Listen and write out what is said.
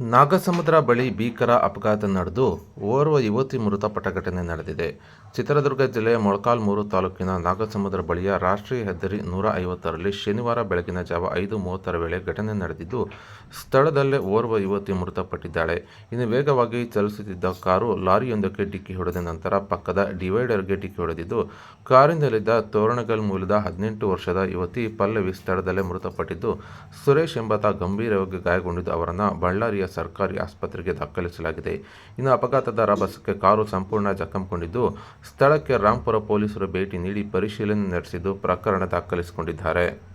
ನಾಗಸಮುದ್ರ ಬಳಿ ಭೀಕರ ಅಪಘಾತ ನಡೆದು ಓರ್ವ ಯುವತಿ ಮೃತಪಟ್ಟ ಘಟನೆ ನಡೆದಿದೆ. ಚಿತ್ರದುರ್ಗ ಜಿಲ್ಲೆಯ ಮೊಳಕಾಲ್ಮೂರು ತಾಲೂಕಿನ ನಾಗಸಮುದ್ರ ಬಳಿಯ ರಾಷ್ಟ್ರೀಯ ಹೆದ್ದಾರಿ ನೂರ ಐವತ್ತರಲ್ಲಿ ಶನಿವಾರ ಬೆಳಗಿನ ಜಾವ ಐದು ಮೂವತ್ತರ ವೇಳೆ ಘಟನೆ ನಡೆದಿದ್ದು, ಸ್ಥಳದಲ್ಲೇ ಓರ್ವ ಯುವತಿ ಮೃತಪಟ್ಟಿದ್ದಾಳೆ. ಇನ್ನು ವೇಗವಾಗಿ ಚಲಿಸುತ್ತಿದ್ದ ಕಾರು ಲಾರಿಯೊಂದಕ್ಕೆ ಡಿಕ್ಕಿ ಹೊಡೆದ ನಂತರ ಪಕ್ಕದ ಡಿವೈಡರ್ಗೆ ಡಿಕ್ಕಿ ಹೊಡೆದಿದ್ದು, ಕಾರಿನಲ್ಲಿದ್ದ ತೋರಣಗಲ್ ಮೂಲದ ಹದಿನೆಂಟು ವರ್ಷದ ಯುವತಿ ಪಲ್ಲವಿ ಸ್ಥಳದಲ್ಲೇ ಮೃತಪಟ್ಟಿದ್ದು, ಸುರೇಶ್ ಎಂಬಾತ ಗಂಭೀರವಾಗಿ ಗಾಯಗೊಂಡಿದ್ದು, ಅವರನ್ನು ಬಳ್ಳಾರಿಯ ಸರ್ಕಾರಿ ಆಸ್ಪತ್ರೆಗೆ ದಾಖಲಿಸಲಾಗಿದೆ. ಇನ್ನು ಅಪಘಾತದ ರಭಸಕ್ಕೆ ಕಾರು ಸಂಪೂರ್ಣ ಜಖಂಗೊಂಡಿದ್ದು, ಸ್ಥಳಕ್ಕೆ ರಾಂಪುರ ಪೊಲೀಸರು ಭೇಟಿ ನೀಡಿ ಪರಿಶೀಲನೆ ನಡೆಸಿದ್ದು ಪ್ರಕರಣ ದಾಖಲಿಸಿಕೊಂಡಿದ್ದಾರೆ.